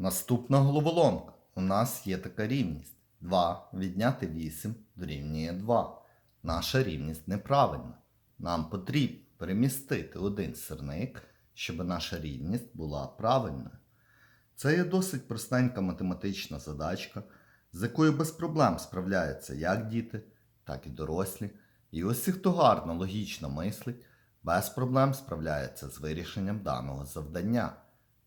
Наступна головоломка. У нас є така рівність. 2 відняти 8 дорівнює 2. Наша рівність неправильна. Нам потрібно перемістити один сирник, щоб наша рівність була правильною. Це є досить простенька математична задачка, з якою без проблем справляються як діти, так і дорослі. І усі, хто гарно логічно мислить, без проблем справляється з вирішенням даного завдання.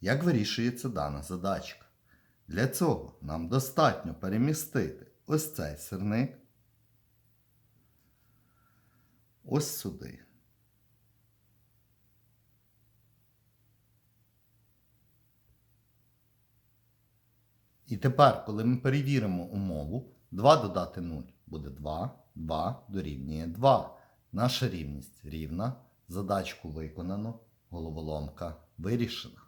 Як вирішується дана задачка? Для цього нам достатньо перемістити ось цей сирник ось сюди. І тепер, коли ми перевіримо умову, 2 додати 0 буде 2, 2 дорівнює 2. Наша рівність рівна. Задачку виконано, головоломка вирішена.